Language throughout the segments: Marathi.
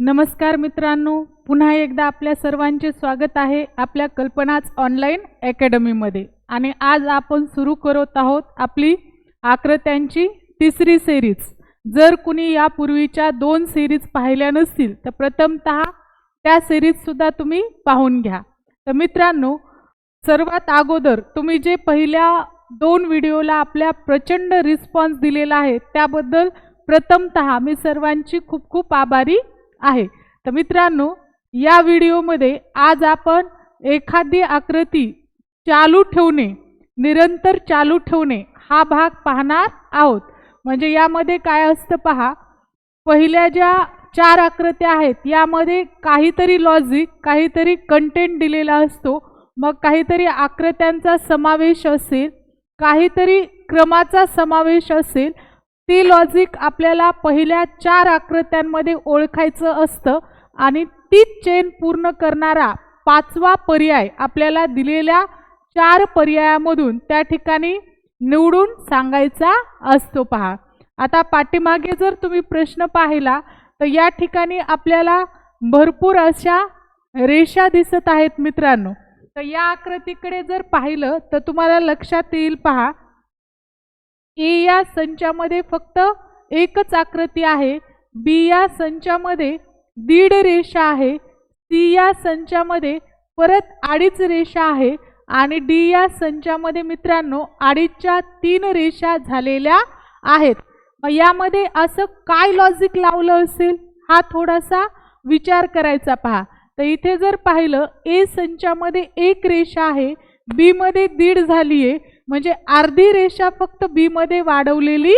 नमस्कार मित्रांनो पुन्हा एकदा आपल्या सर्वांचे स्वागत आहे आपल्या कल्पनाच ऑनलाईन अकॅडमीमध्ये. आणि आज आपण सुरू करत आहोत आपली आकृत्यांची तिसरी सिरीज जर कुणी यापूर्वीच्या दोन सिरीज पाहिल्या नसतील तर प्रथमतः त्या सिरीजसुद्धा तुम्ही पाहून घ्या. तर मित्रांनो सर्वात अगोदर तुम्ही जे पहिल्या दोन व्हिडिओला आपल्या प्रचंड रिस्पॉन्स दिलेला आहे त्याबद्दल प्रथमतः मी सर्वांची खूप खूप आभारी आहे. तर मित्रांनो या व्हिडिओमध्ये आज आपण एखादी आकृती चालू ठेवणे निरंतर चालू ठेवणे हा भाग पाहणार आहोत. म्हणजे यामध्ये काय असतं पहा पहिल्या ज्या चार आकृत्या आहेत यामध्ये काहीतरी लॉजिक काहीतरी कंटेंट दिलेला असतो. मग काहीतरी आकृत्यांचा समावेश असेल काहीतरी क्रमाचा समावेश असेल ती लॉजिक आपल्याला पहिल्या चार आकृत्यांमध्ये ओळखायचं असतं आणि तीच चेन पूर्ण करणारा पाचवा पर्याय आपल्याला दिलेल्या चार पर्यायामधून त्या ठिकाणी निवडून सांगायचा असतो पहा. आता पाठीमागे जर तुम्ही प्रश्न पाहिला तर या ठिकाणी आपल्याला भरपूर अशा रेषा दिसत आहेत मित्रांनो. तर या आकृतीकडे जर पाहिलं तर तुम्हाला लक्षात येईल पहा ए या संचामध्ये फक्त एकच आकृती आहे. बी या संचामध्ये दीड रेषा आहे. सी या संचामध्ये परत अडीच रेषा आहे. आणि डी या संचामध्ये मित्रांनो अडीचच्या तीन रेषा झालेल्या आहेत. मग यामध्ये असं काय लॉजिक लावलं असेल? हा थोडासा विचार करायचा पहा. तर इथे जर पाहिलं ए संचामध्ये एक रेषा आहे. बीमध्ये दीड झाली आहे म्हणजे अर्धी रेषा फक्त बीमध्ये वाढवलेली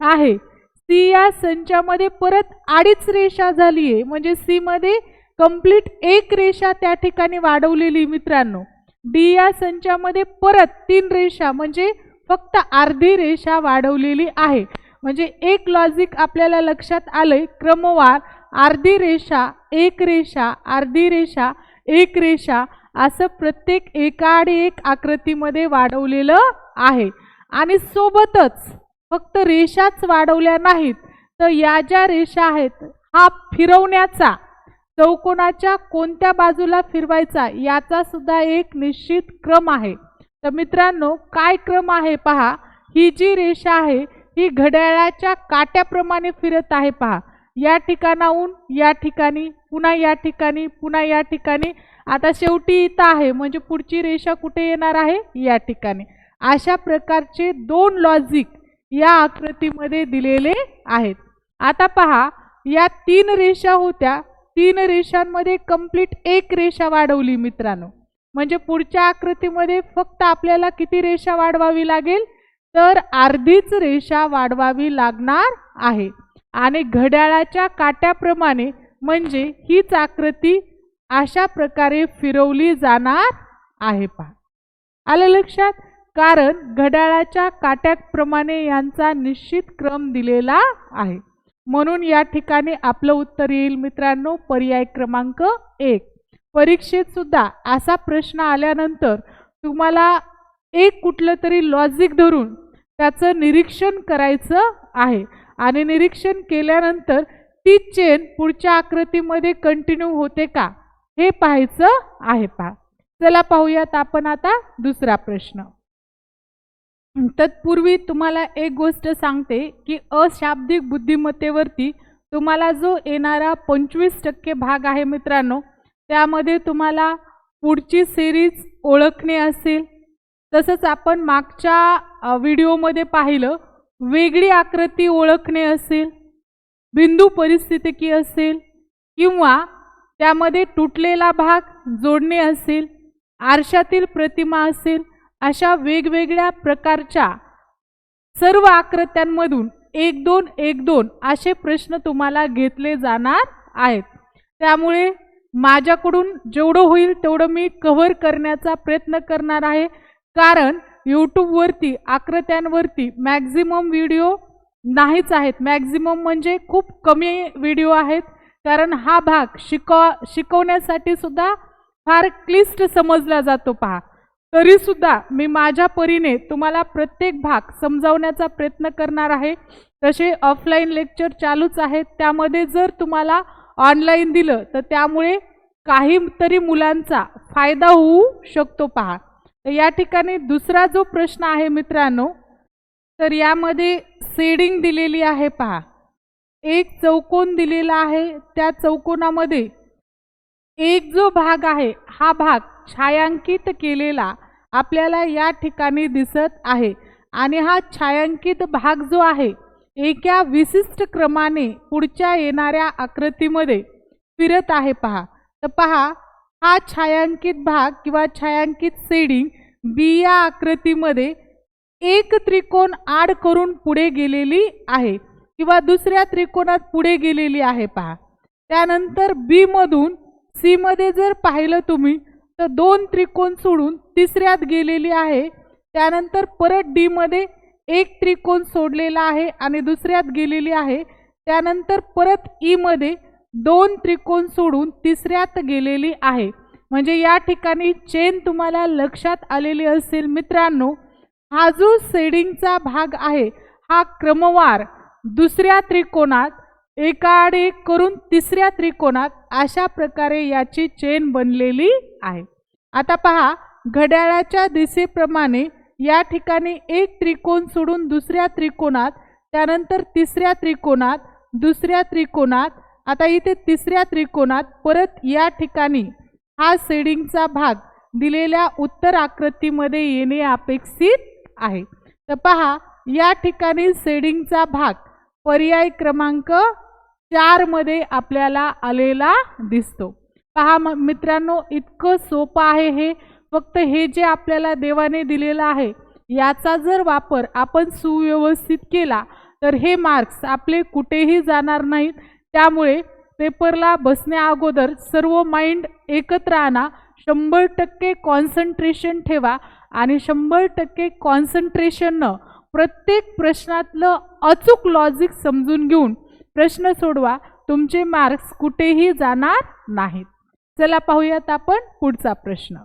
आहे. सी या संचामध्ये परत अडीच रेषा झाली आहे म्हणजे सीमध्ये कंप्लीट एक रेषा त्या ठिकाणी वाढवलेली मित्रांनो. डी या संचामध्ये परत तीन रेषा म्हणजे फक्त अर्धी रेषा वाढवलेली आहे. म्हणजे एक लॉजिक आपल्याला लक्षात आलं क्रमवार अर्धी रेषा एक रेषा अर्धी रेषा एक रेषा असं प्रत्येक एकाआड एक आकृतीमध्ये वाढवलेलं आहे. आणि सोबतच फक्त रेषाच वाढवल्या नाहीत तर या ज्या रेषा आहेत हा फिरवण्याचा चौकोनाच्या कोणत्या बाजूला फिरवायचा याचा सुद्धा एक निश्चित क्रम आहे. तर मित्रांनो काय क्रम आहे पहा. ही जी रेषा आहे ही घड्याळाच्या काट्याप्रमाणे फिरत आहे पहा. या ठिकाणाहून या ठिकाणी पुन्हा या ठिकाणी पुन्हा या ठिकाणी आता शेवटी इथं आहे. म्हणजे पुढची रेषा कुठे येणार आहे? या ठिकाणी. अशा प्रकारचे दोन लॉजिक या आकृतीमध्ये दिलेले आहेत. आता पहा या तीन रेषा होत्या. तीन रेषांमध्ये कंप्लीट एक रेषा वाढवली मित्रांनो. म्हणजे पुढच्या आकृतीमध्ये फक्त आपल्याला किती रेषा वाढवावी लागेल? तर अर्धीच रेषा वाढवावी लागणार आहे. आणि घड्याळाच्या काट्याप्रमाणे म्हणजे हीच आकृती अशा प्रकारे फिरवली जाणार आहे पहा. आलं लक्षात? कारण घड्याळाच्या काट्याप्रमाणे यांचा निश्चित क्रम दिलेला आहे. म्हणून या ठिकाणी आपलं उत्तर येईल मित्रांनो पर्याय क्रमांक एक. परीक्षेत सुद्धा असा प्रश्न आल्यानंतर तुम्हाला एक कुठलं तरी लॉजिक धरून त्याचं निरीक्षण करायचं आहे. आणि निरीक्षण केल्यानंतर ती चेन पुढच्या आकृतीमध्ये कंटिन्यू होते का? हे पाहायचं आहे पहा. चला पाहूयात आपण आता दुसरा प्रश्न. तत्पूर्वी तुम्हाला एक गोष्ट सांगते की अशाब्दिक बुद्धिमत्तेवरती तुम्हाला जो येणारा पंचवीस टक्के भाग आहे मित्रांनो त्यामध्ये तुम्हाला पुढची सिरीज ओळखणे असेल. तसंच आपण मागच्या व्हिडिओमध्ये पाहिलं वेगळी आकृती ओळखणे असेल बिंदू परिस्थितिकी असेल किंवा त्यामध्ये तुटलेला भाग जोडणे असेल आरशातील प्रतिमा असेल अशा वेगवेगळ्या प्रकारच्या सर्व आकृत्यांमधून एक दोन एक दोन असे प्रश्न तुम्हाला घेतले जाणार आहेत. त्यामुळे माझ्याकडून जेवढं होईल तेवढं मी कव्हर करण्याचा प्रयत्न करणार आहे. कारण यूट्यूबवरती आकृत्यांवरती मॅक्झिमम व्हिडिओ नाहीच आहेत. मॅक्झिमम म्हणजे खूप कमी व्हिडिओ आहेत. कारण हा भाग शिकव शिकवण्यासाठी सुद्धा फार क्लिष्ट समजला जातो पहा. तरीसुद्धा मी माझ्या परीने तुम्हाला प्रत्येक भाग समजावण्याचा प्रयत्न करणार आहे. तसे ऑफलाईन लेक्चर चालूच आहेत. त्यामध्ये जर तुम्हाला ऑनलाईन दिलं तर त्यामुळे काहीतरी मुलांचा फायदा होऊ शकतो पहा. तर या ठिकाणी दुसरा जो प्रश्न आहे मित्रांनो तर यामध्ये सेडिंग दिलेली आहे पहा. एक चौकोन दिलेला आहे त्या चौकोनामध्ये एक जो भाग आहे हा भाग छायांकित केलेला आपल्याला या ठिकाणी दिसत आहे. आणि हा छायांकित भाग जो आहे एका विशिष्ट क्रमाने पुढच्या येणाऱ्या आकृतीमध्ये फिरत आहे पहा. तर पहा हा छायांकित भाग किंवा छायांकित सेडिंग बी या आकृतीमध्ये एक त्रिकोण आड करून पुढे गेलेली आहे. किंवा दुसऱ्या त्रिकोणात पुढे गेलेली आहे पहा. त्यानंतर बी मधून सी मध्ये जर पाहिलं तुम्ही तर दोन त्रिकोण सोडून तिसऱ्यात गेलेली आहे. त्यानंतर परत डी मध्ये एक त्रिकोण सोडलेला आहे आणि दुसऱ्यात गेलेली आहे. त्यानंतर परत ई मध्ये दोन त्रिकोण सोडून तिसऱ्यात गेलेली आहे. म्हणजे या ठिकाणी चेन तुम्हाला लक्षात आलेली असेल मित्रांनो हा जो सेडिंगचा भाग आहे हा क्रमवार दुसऱ्या त्रिकोणात एकाआड करून तिसऱ्या त्रिकोणात अशा प्रकारे याची चेन बनलेली आहे. आता पहा घड्याळाच्या दिशेप्रमाणे या ठिकाणी एक त्रिकोण सोडून दुसऱ्या त्रिकोणात त्यानंतर तिसऱ्या त्रिकोणात दुसऱ्या त्रिकोणात आता इथे तिसऱ्या त्रिकोणात परत या ठिकाणी हा सेडिंगचा भाग दिलेल्या उत्तर आकृतीमध्ये येणे अपेक्षित आहे. तर पहा या ठिकाणी सेडिंगचा भाग पर्याय क्रमांक चारमध्ये आपल्याला आलेला दिसतो. पहा म मित्रांनो इतकं सोपं आहे हे. फक्त हे जे आपल्याला देवाने दिलेलं आहे याचा जर वापर आपण सुव्यवस्थित केला तर हे मार्क्स आपले कुठेही जाणार नाहीत. त्यामुळे पेपरला बसण्या अगोदर सर्व माइंड एकत्र आणा. शंभर टक्के कॉन्सन्ट्रेशन ठेवा आणि शंभर टक्के कॉन्सन्ट्रेशननं प्रत्येक प्रश्नातलं अचूक लॉजिक समजून घेऊन प्रश्न सोडवा. तुमचे मार्क्स कुठेही जाणार नाहीत. चला पाहूयात आपण पुढचा प्रश्न.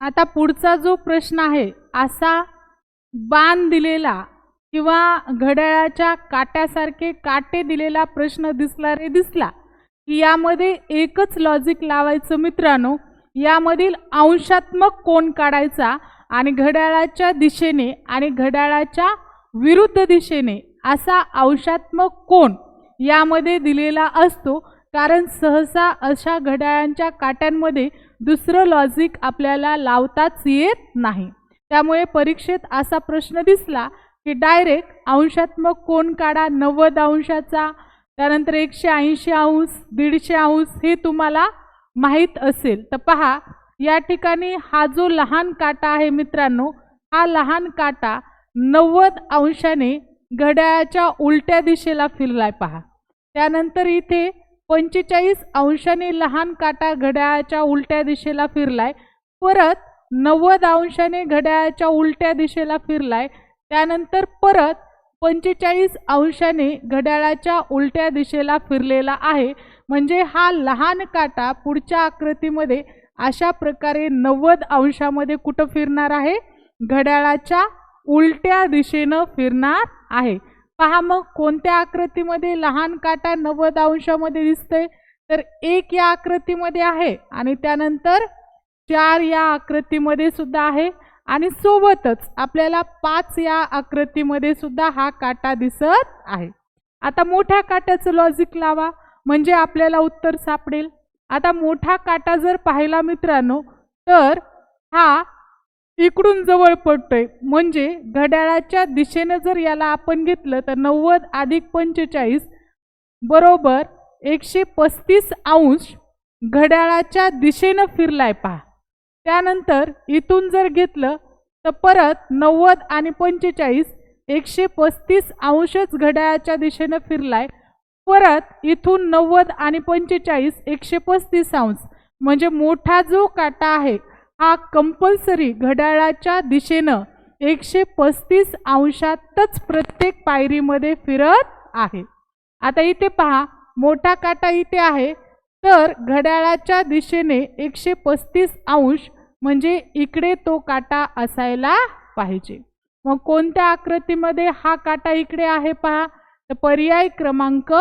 आता पुढचा जो प्रश्न आहे असा बाण दिलेला किंवा घड्याळाच्या काट्यासारखे काटे दिलेला प्रश्न दिसला रे दिसला की यामध्ये एकच लॉजिक लावायचं मित्रांनो. यामधील अंशात्मक कोण काढायचा? आणि घड्याळाच्या दिशेने आणि घड्याळाच्या विरुद्ध दिशेने असा अंशात्मक कोण यामध्ये दिलेला असतो. कारण सहसा अशा घड्याळांच्या काट्यांमध्ये दुसरं लॉजिक आपल्याला लावताच येत नाही. त्यामुळे परीक्षेत असा प्रश्न दिसला की डायरेक्ट अंशात्मक कोण काढा नव्वद अंशाचा त्यानंतर एकशे ऐंशी अंश दीडशे अंश हे तुम्हाला माहीत असेल. तर पहा या ठिकाणी हा जो लहान काटा आहे मित्रांनो हा लहान काटा नव्वद अंशाने घड्याळाच्या उलट्या दिशेला फिरलाय पहा. त्यानंतर इथे पंचेचाळीस अंशाने लहान काटा घड्याळाच्या उलट्या दिशेला फिरलाय. परत नव्वद अंशाने घड्याळाच्या उलट्या दिशेला फिरलाय. त्यानंतर परत पंचेचाळीस अंशाने घड्याळाच्या उलट्या दिशेला फिरलेला आहे. म्हणजे हा लहान काटा पुढच्या आकृतीमध्ये अशा प्रकारे नव्वद अंशामध्ये कुठं फिरणार आहे? घड्याळाच्या उलट्या दिशेनं फिरणार आहे. पहा मग कोणत्या आकृतीमध्ये लहान काटा नव्वद अंशामध्ये दिसतंय? तर एक या आकृतीमध्ये आहे आणि त्यानंतर चार या आकृतीमध्ये सुद्धा आहे. आणि सोबतच आपल्याला पाच या आकृतीमध्ये सुद्धा हा काटा दिसत आहे. आता मोठ्या काट्याचं लॉजिक लावा. म्हणजे आपल्याला उत्तर सापडेल. आता मोठा काटा जर पाहिला मित्रांनो तर हा इकडून जवळ पडतोय. म्हणजे घड्याळाच्या दिशेनं जर याला आपण घेतलं तर नव्वद अधिक पंचेचाळीस बरोबर एकशे पस्तीस अंश घड्याळाच्या दिशेनं फिरलाय पहा. त्यानंतर इथून जर घेतलं तर परत नव्वद आणि पंचेचाळीस एकशे पस्तीस अंशच घड्याळाच्या दिशेनं फिरलाय. परत इथून नव्वद आणि पंचेचाळीस एकशे पस्तीस अंश म्हणजे मोठा जो काटा आहे हा कंपल्सरी घड्याळाच्या दिशेनं एकशे पस्तीस अंशातच प्रत्येक पायरीमध्ये फिरत आहे. आता इथे पहा मोठा काटा इथे आहे तर घड्याळाच्या दिशेने एकशे पस्तीस अंश म्हणजे इकडे तो काटा असायला पाहिजे. मग कोणत्या आकृतीमध्ये हा काटा इकडे आहे पहा? तर पर्याय क्रमांक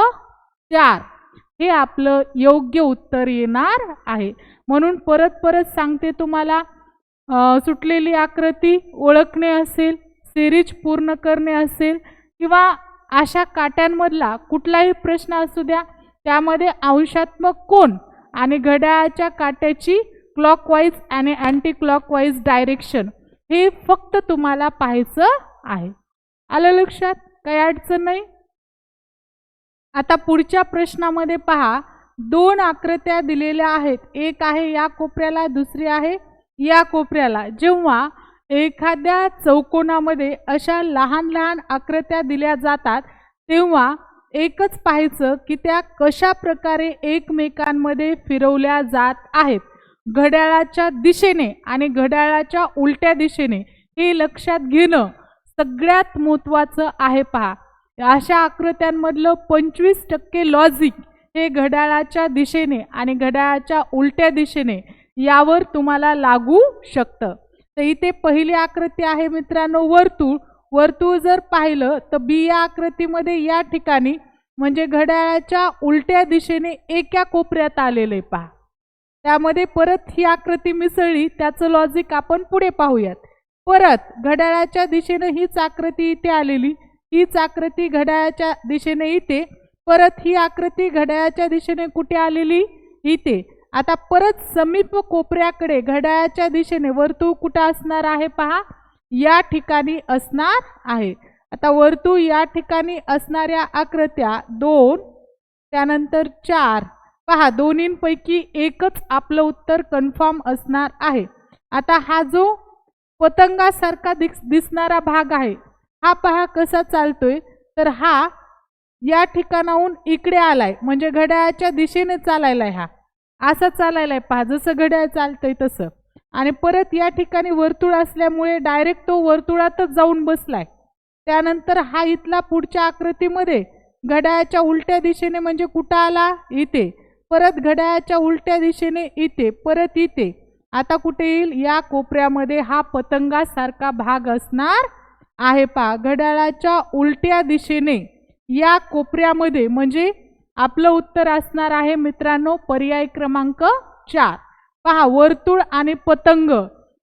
चार. हे आपलं योग्य उत्तर येणार आहे. म्हणून परत परत सांगते तुम्हाला सुटलेली आकृती ओळखणे असेल सिरीज पूर्ण करणे असेल किंवा अशा काट्यांमधला कुठलाही प्रश्न असू द्या त्यामध्ये अंशात्मक कोण आणि घड्याळाच्या काट्याची क्लॉकवाईज आणि अँटी क्लॉकवाईज डायरेक्शन हे फक्त तुम्हाला पाहायचं आहे. आलं लक्षात? काही अडचण नाही? आता पुढच्या प्रश्नामध्ये पहा. दोन आकृत्या दिलेल्या आहेत. एक आहे या कोपऱ्याला दुसरी आहे या कोपऱ्याला. जेव्हा एखाद्या चौकोनामध्ये अशा लहान लहान आकृत्या दिल्या जातात तेव्हा एकच पाहायचं की त्या कशा प्रकारे एकमेकांमध्ये फिरवल्या जात आहेत. घड्याळाच्या दिशेने आणि घड्याळाच्या उलट्या दिशेने हे लक्षात घेणं सगळ्यात महत्त्वाचं आहे पहा. अशा आकृत्यांमधलं पंचवीस टक्के लॉजिक हे घड्याळाच्या दिशेने आणि घड्याळाच्या उलट्या दिशेने यावर तुम्हाला लागू शकतं. तर इथे पहिली आकृती आहे मित्रांनो वर्तुळ. वर्तुळ जर पाहिलं तर बी या आकृतीमध्ये या ठिकाणी म्हणजे घड्याळाच्या उलट्या दिशेने एका कोपऱ्यात आलेलं आहे पहा. त्यामध्ये परत ही आकृती मिसळली त्याचं लॉजिक आपण पुढे पाहूयात. परत घड्याळाच्या दिशेनं हीच आकृती इथे आलेली हीच आकृती घड्याळाच्या दिशेने इथे परत ही आकृती घड्याळाच्या दिशेने कुठे आलेली? इथे. आता परत समीप कोपऱ्याकडे घड्याळाच्या दिशेने वर्तुळ कुठं असणार आहे पहा? या ठिकाणी असणार आहे. आता वर्तुळ या ठिकाणी असणाऱ्या आकृत्या दोन त्यानंतर चार. पहा दोन्हींपैकी एकच आपलं उत्तर कन्फर्म असणार आहे. आता हा जो पतंगासारखा दिस दिसणारा भाग आहे हा पहा कसा चालतोय. तर हा या ठिकाणाहून इकडे आलाय. म्हणजे घड्याळाच्या दिशेने चालायला हा. असा चालायला आहे पहा जसं घड्याळ चालतंय तसं. आणि परत या ठिकाणी वर्तुळ असल्यामुळे डायरेक्ट तो वर्तुळातच जाऊन बसलाय. त्यानंतर हा इथला पुढच्या आकृतीमध्ये घड्याळाच्या उलट्या दिशेने म्हणजे कुठं आला? इथे. परत घड्याळाच्या उलट्या दिशेने इथे परत इथे. आता कुठे येईल? या कोपऱ्यामध्ये हा पतंगासारखा भाग असणार आहे पहा. घड्याळाच्या उलट्या दिशेने या कोपऱ्यामध्ये म्हणजे आपलं उत्तर असणार आहे मित्रांनो पर्याय क्रमांक चार. पहा वर्तुळ आणि पतंग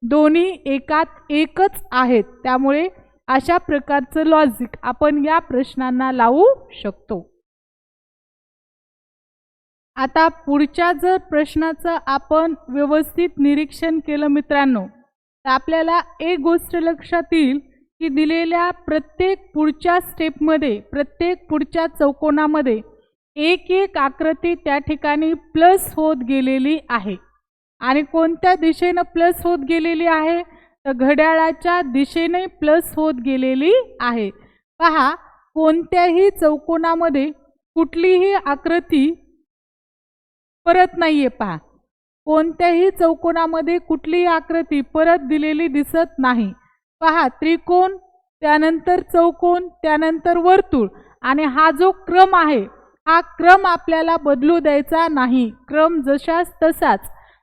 दोन्ही एकात एकच आहेत. त्यामुळे अशा प्रकारचं लॉजिक आपण या प्रश्नांना लावू शकतो. आता पुढच्या जर प्रश्नाचं आपण व्यवस्थित निरीक्षण केलं मित्रांनो तर आपल्याला एक गोष्ट लक्षात येईल. की दिलेल्या प्रत्येक पुढच्या स्टेपमध्ये प्रत्येक पुढच्या चौकोनामध्ये एक एक आकृती त्या ठिकाणी प्लस होत गेलेली आहे. आणि कोणत्या दिशेनं प्लस होत गेलेली आहे? तर घड्याळाच्या दिशेने प्लस होत गेलेली आहे. पहा कोणत्याही चौकोनामध्ये कुठलीही आकृती परत नाही आहे पहा. कोणत्याही चौकोनामध्ये कुठलीही आकृती परत दिलेली दिसत नाही. पहा त्रिकोण त्यानंतर चौकोन त्यानंतर वर्तुळ. आणि हा जो क्रम आहे हा क्रम आपल्याला बदलू द्यायचा नाही. क्रम जशाच तसाच.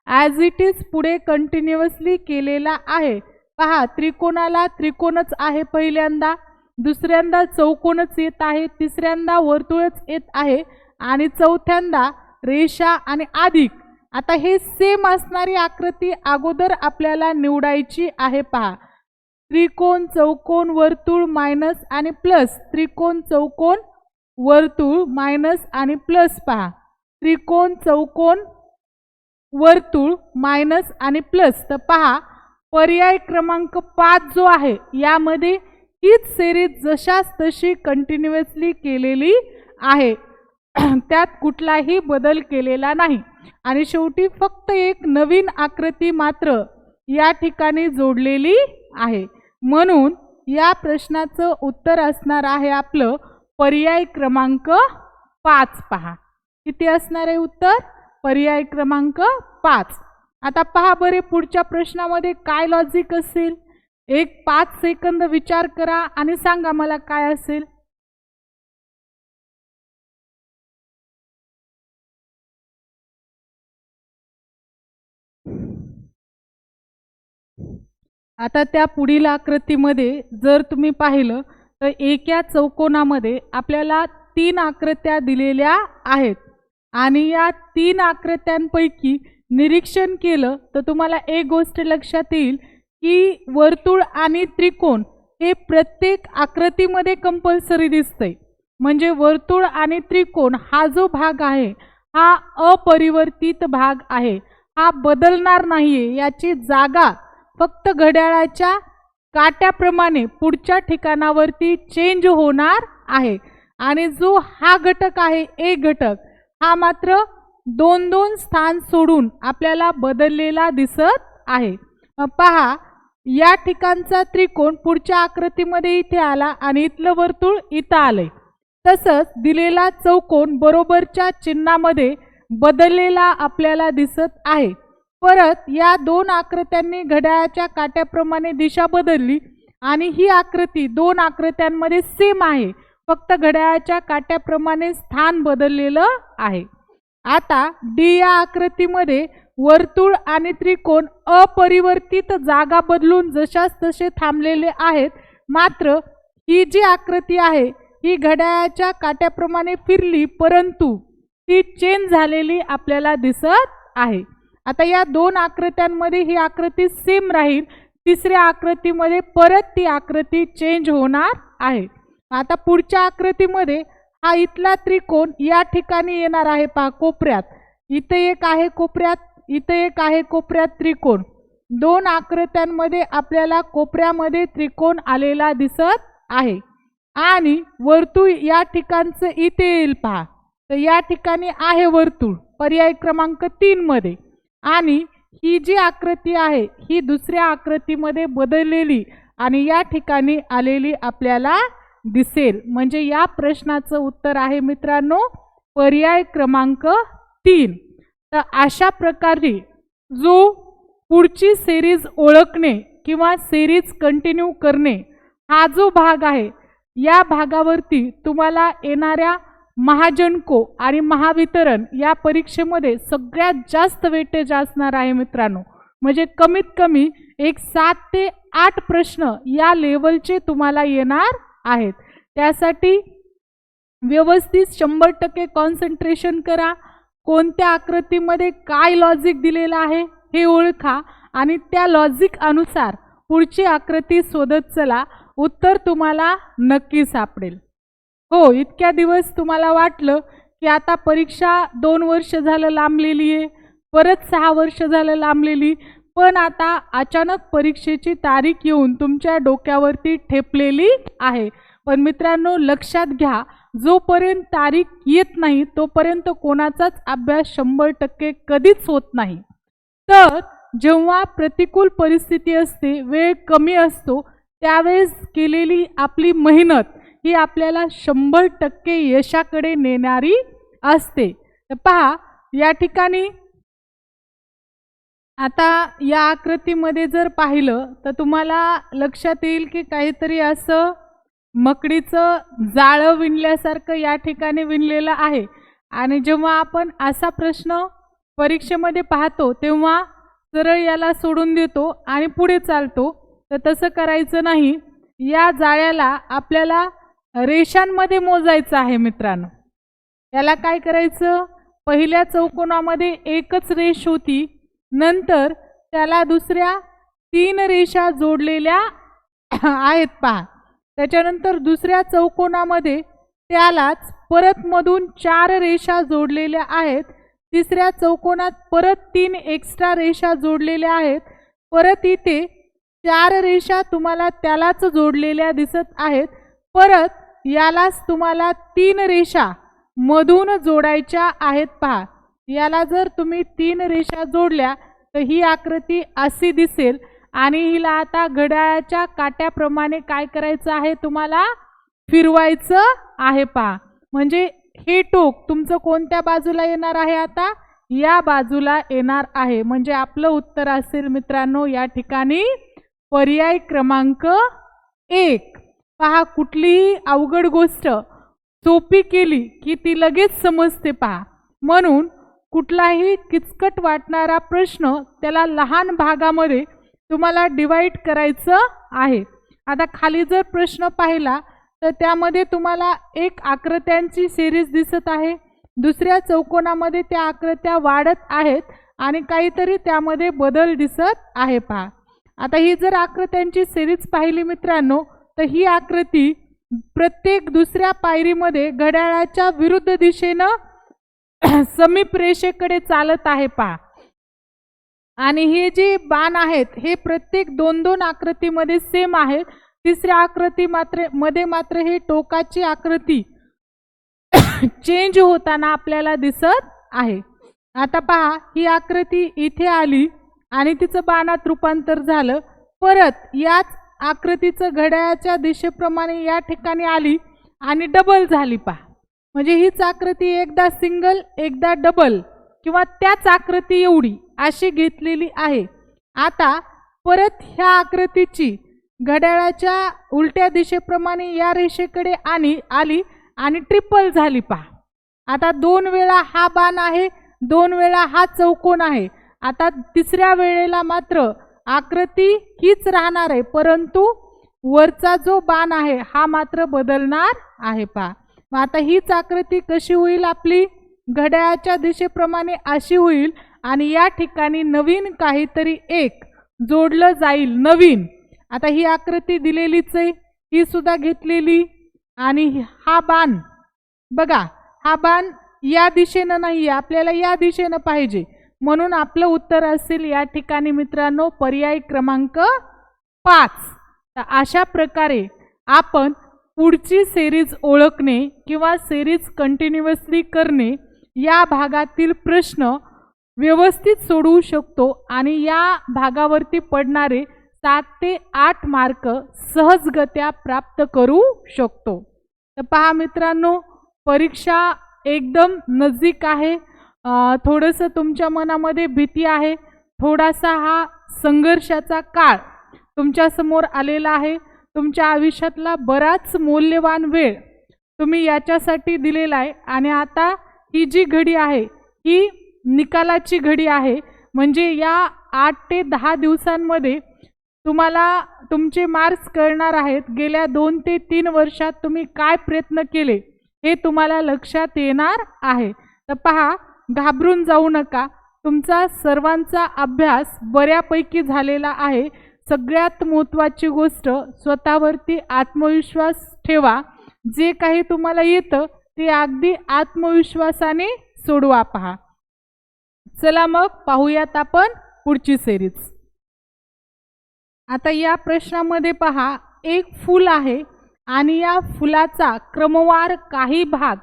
ॲज इट इज पुढे कंटिन्युअसली केलेला आहे. पहा त्रिकोणाला त्रिकोणच आहे पहिल्यांदा. दुसऱ्यांदा चौकोनच येत आहे. तिसऱ्यांदा वर्तुळच येत आहे. आणि चौथ्यांदा रेषा आणि अधिक आता हे सेम असणारी आकृती अगोदर आपल्याला निवडायची आहे पहा. त्रिकोण चौकोन वर्तुळ मायनस आणि प्लस त्रिकोण चौकोन वर्तुळ मायनस आणि प्लस पहा. त्रिकोण चौकोन वर्तुळ मायनस आणि प्लस तर पहा पर्याय क्रमांक पाच जो आहे यामध्ये हीच सेरीज जशाच तशी कंटिन्युअसली केलेली आहे. त्यात कुठलाही बदल केलेला नाही. आणि शेवटी फक्त एक नवीन आकृती मात्र या ठिकाणी जोडलेली आहे. म्हणून या प्रश्नाचं उत्तर असणार आहे आपलं पर्याय क्रमांक पाच पहा. किती असणार आहे उत्तर? पर्याय क्रमांक पाच. आता पहा बरे पुढच्या प्रश्नामध्ये काय लॉजिक असेल? एक पाच सेकंद विचार करा आणि सांगा मला काय असेल? आता त्या पुढील आकृतीमध्ये जर तुम्ही पाहिलं तर एका चौकोनामध्ये आपल्याला तीन आकृत्या दिलेल्या आहेत. आणि या तीन आकृत्यांपैकी निरीक्षण केलं तर तुम्हाला एक गोष्ट लक्षात येईल की वर्तुळ आणि त्रिकोण हे प्रत्येक आकृतीमध्ये कंपल्सरी दिसतंय. म्हणजे वर्तुळ आणि त्रिकोण हा जो भाग आहे हा अपरिवर्तित भाग आहे. हा बदलणार नाहीये याची जागा फक्त घड्याळाच्या काट्याप्रमाणे पुढच्या ठिकाणावरती चेंज होणार आहे. आणि जो हा घटक आहे एक घटक हा मात्र दोन दोन स्थान सोडून आपल्याला बदललेला दिसत आहे. पहा या ठिकाणचा त्रिकोण पुढच्या आकृतीमध्ये इथे आला आणि इथलं वर्तुळ इथं आलंय. तसंच दिलेला चौकोन बरोबरच्या चिन्हामध्ये बदललेला आपल्याला दिसत आहे. परत या दोन आकृत्यांनी घड्याळाच्या काट्याप्रमाणे दिशा बदलली आणि ही आकृती दोन आकृत्यांमध्ये सेम आहे. फक्त घड्याळाच्या काट्याप्रमाणे स्थान बदललेलं आहे. आता डी या आकृतीमध्ये वर्तुळ आणि त्रिकोण अपरिवर्तित जागा बदलून जशाच तसे थांबलेले आहेत. मात्र ही जी आकृती आहे ही घड्याळाच्या काट्याप्रमाणे फिरली परंतु ती चेंज झालेली आपल्याला दिसत आहे. आता या दोन आकृत्यांमध्ये ही आकृती सेम राहील. तिसऱ्या आकृतीमध्ये परत ती आकृती चेंज होणार आहे. आता पुढच्या आकृतीमध्ये हा इथला त्रिकोण या ठिकाणी येणार आहे पहा कोपऱ्यात. इथं एक आहे कोपऱ्यात इथं एक आहे कोपऱ्यात त्रिकोण. दोन आकृत्यांमध्ये आपल्याला कोपऱ्यामध्ये त्रिकोण आलेला दिसत आहे. आणि वर्तुळ या ठिकाणचं इथे येईल पहा. तर या ठिकाणी आहे वर्तुळ. पर्याय क्रमांक तीनमध्ये. आणि ही जी आकृती आहे ही दुसऱ्या आकृतीमध्ये बदललेली आणि या ठिकाणी आलेली आपल्याला दिसेल. म्हणजे या प्रश्नाचं उत्तर आहे मित्रांनो पर्याय क्रमांक तीन. तर अशा प्रकारे जो पुढची सिरीज ओळखणे किंवा सिरीज कंटिन्यू करणे हा जो भाग आहे या भागावरती तुम्हाला येणाऱ्या महाजनको आणि महावितरण या परीक्षेमध्ये सगळ्यात जास्त वेटेज असणार आहे मित्रांनो. म्हणजे कमीत कमी एक सात ते आठ प्रश्न या लेवलचे तुम्हाला येणार आहेत. त्यासाठी व्यवस्थित शंभर टक्के कॉन्सन्ट्रेशन करा. कोणत्या आकृतीमध्ये काय लॉजिक दिलेलं आहे हे ओळखा आणि त्या लॉजिक अनुसार पुढची आकृती शोधत चला. उत्तर तुम्हाला नक्की सापडेल. हो इतक्या दिवस तुम्हाला वाटलं की आता परीक्षा दोन वर्ष झालं लांबलेली आहे परत सहा वर्ष झालं लांबलेली पण आता अचानक परीक्षेची तारीख येऊन तुमच्या डोक्यावरती ठेपलेली आहे. पण मित्रांनो लक्षात घ्या जोपर्यंत तारीख येत नाही तोपर्यंत कोणाचाच अभ्यास शंभर टक्के कधीच होत नाही. तर जेव्हा प्रतिकूल परिस्थिती असते वेळ कमी असतो त्यावेळेस केलेली आपली मेहनत ही आपल्याला शंभर टक्के यशाकडे नेणारी असते. तर पहा या ठिकाणी आता या आकृतीमध्ये जर पाहिलं तर तुम्हाला लक्षात येईल की काहीतरी असं मकडीचं जाळं विणल्यासारखं या ठिकाणी विणलेलं आहे. आणि जेव्हा आपण असा प्रश्न परीक्षेमध्ये पाहतो तेव्हा सरळ याला सोडून देतो आणि पुढे चालतो. तर तसं करायचं नाही. या जाळ्याला आपल्याला रेषांमध्ये मोजायचं आहे मित्रांनो. याला काय करायचं? पहिल्या चौकोनामध्ये एकच रेष होती. नंतर त्याला दुसऱ्या तीन रेषा जोडलेल्या आहेत पहा. त्याच्यानंतर दुसऱ्या चौकोनामध्ये त्यालाच परत मधून चार रेषा जोडलेल्या आहेत. तिसऱ्या चौकोनात परत तीन एक्स्ट्रा रेषा जोडलेल्या आहेत. परत इथे चार रेषा तुम्हाला त्यालाच जोडलेल्या दिसत आहेत. परत यालाच तुम्हाला तीन रेषा मधून जोडायच्या आहेत पहा. याला जर तुम्ही तीन रेषा जोडल्या तर ही आकृती अशी दिसेल. आणि हिला आता घड्याळाच्या काट्याप्रमाणे काय करायचं आहे तुम्हाला? फिरवायचं आहे पहा. म्हणजे हे टोक तुमचं कोणत्या बाजूला येणार आहे आता? या बाजूला येणार आहे. म्हणजे आपलं उत्तर असेल मित्रांनो या ठिकाणी पर्याय क्रमांक एक. पहा कुठलीही अवघड गोष्ट. सोपी केली की ती लगेच समजते पहा. म्हणून कुठलाही किचकट वाटणारा प्रश्न त्याला लहान भागामध्ये तुम्हाला डिवाईड करायचं आहे. आता खाली जर प्रश्न पाहिला तर त्यामध्ये तुम्हाला एक आकृत्यांची सिरीज दिसत आहे. दुसऱ्या चौकोनामध्ये त्या आकृत्या वाढत आहेत आणि काहीतरी त्यामध्ये बदल दिसत आहे पहा. आता ही जर आकृत्यांची सिरीज पाहिली मित्रांनो तर ही आकृती प्रत्येक दुसऱ्या पायरीमध्ये घड्याळाच्या विरुद्ध दिशेनं समीप रेषेकडे चालत आहे पहा. आणि हे जे बाण आहेत हे प्रत्येक दोन दोन आकृतीमध्ये सेम आहेत. तिसऱ्या आकृती मात्रमध्ये मात्र हे टोकाची आकृती चेंज होताना आपल्याला दिसत आहे. आता पहा ही आकृती इथे आली आणि तिचं बाणात रूपांतर झालं. परत याच आकृतीचं घड्याळाच्या दिशेप्रमाणे या ठिकाणी आली आणि डबल झाली पहा. म्हणजे हीच आकृती एकदा सिंगल एकदा डबल किंवा त्याच आकृती एवढी अशी घेतलेली आहे. आता परत ह्या आकृतीची घड्याळाच्या उलट्या दिशेप्रमाणे या रेषेकडे आणि आली आणि ट्रिपल झाली पहा. आता दोन वेळा हा बाण आहे दोन वेळा हा चौकोन आहे. आता तिसऱ्या वेळेला मात्र आकृती हीच राहणार आहे परंतु वरचा जो बाण आहे हा मात्र बदलणार आहे पहा मग आता हीच आकृती कशी होईल आपली? घड्याळाच्या दिशेप्रमाणे अशी होईल आणि या ठिकाणी नवीन काहीतरी एक जोडलं जाईल नवीन. आता ही आकृती दिलेलीच आहे ही सुद्धा घेतलेली आणि हा बाण. बघा हा बाण या दिशेनं नाही आहे आपल्याला या दिशेनं पाहिजे. म्हणून आपलं उत्तर असेल या ठिकाणी मित्रांनो पर्याय क्रमांक पाच. तर अशा प्रकारे आपण पुढची सेरीज ओळखणे किंवा सेरीज कंटिन्युअसली करणे या भागातील प्रश्न व्यवस्थित सोडवू शकतो आणि या भागावरती पडणारे सात ते आठ मार्क सहजगत्या प्राप्त करू शकतो. तर पहा मित्रांनो परीक्षा एकदम नजीक आहे. थोडंसं तुमच्या मनामध्ये भीती आहे. थोडासा हा संघर्षाचा काळ तुमच्यासमोर आलेला आहे. तुमच्या आयुष्यातला बराच मौल्यवान वेळ तुम्ही याच्यासाठी दिलेला आहे. आणि आता ही जी घडी आहे ही निकालाची घडी आहे. म्हणजे या आठ ते दहा दिवसांमध्ये तुम्हाला तुमचे मार्क्स कळणार आहेत. गेल्या दोन ते तीन वर्षात तुम्ही काय प्रयत्न केले हे तुम्हाला लक्षात येणार आहे. तर पहा घाबरून जाऊ नका. तुमचा सर्वांचा अभ्यास बऱ्यापैकी झालेला आहे. सगळ्यात महत्त्वाची गोष्ट स्वतःवरती आत्मविश्वास ठेवा. जे काही तुम्हाला येतं ते अगदी आत्मविश्वासाने सोडवा पहा. चला मग पाहूयात आपण पुढची सेरीज आता या प्रश्नामध्ये पहा एक फूल आहे आणि या फुलाचा क्रमवार काही भाग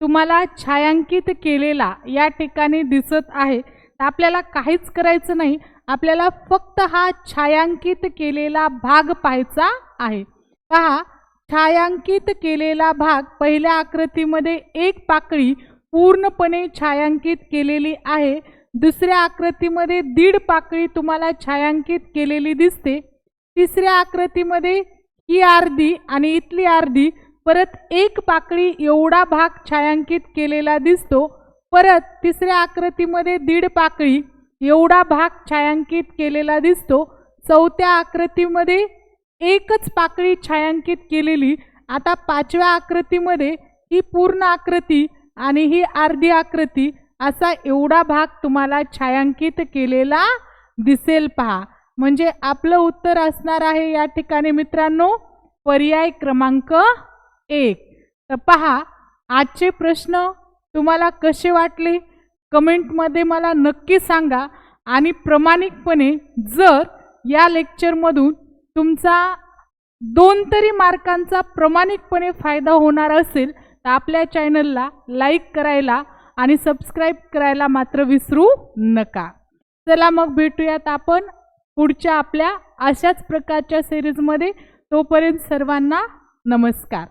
तुम्हाला छायांकित केलेला या ठिकाणी दिसत आहे. तर आपल्याला काहीच करायचं नाही. आपल्याला फक्त हा छायांकित केलेला भाग पाहायचा आहे. पहा छायांकित केलेला भाग पहिल्या आकृतीमध्ये एक पाकळी पूर्णपणे छायांकित केलेली आहे. दुसऱ्या आकृतीमध्ये दीड पाकळी तुम्हाला छायांकित केलेली दिसते. तिसऱ्या आकृतीमध्ये ही अर्धी आणि इथली अर्धी परत एक पाकळी एवढा भाग छायांकित केलेला दिसतो परत तिसऱ्या आकृतीमध्ये दीड पाकळी एवढा भाग छायांकित केलेला दिसतो चौथ्या आकृतीमध्ये एकच पाकळी छायांकित केलेली आता पाचव्या आकृतीमध्ये ही पूर्ण आकृती आणि ही अर्धी आकृती असा एवढा भाग तुम्हाला छायांकित केलेला दिसेल पहा. म्हणजे आपलं उत्तर असणार आहे या ठिकाणी मित्रांनो पर्याय क्रमांक एक. तर पहा आजचे प्रश्न तुम्हाला कसे वाटले? कमेंटमध्ये मला नक्की सांगा आणि प्रामाणिकपणे जर या लेक्चरमधून तुमचा दोन तरी मार्कांचा प्रामाणिकपणे फायदा होणार असेल तर आपल्या चॅनलला लाईक करायला आणि सबस्क्राईब करायला मात्र विसरू नका. चला मग भेटूयात आपण पुढच्या आपल्या अशाच प्रकारच्या सिरीजमध्ये तोपर्यंत सर्वांना नमस्कार.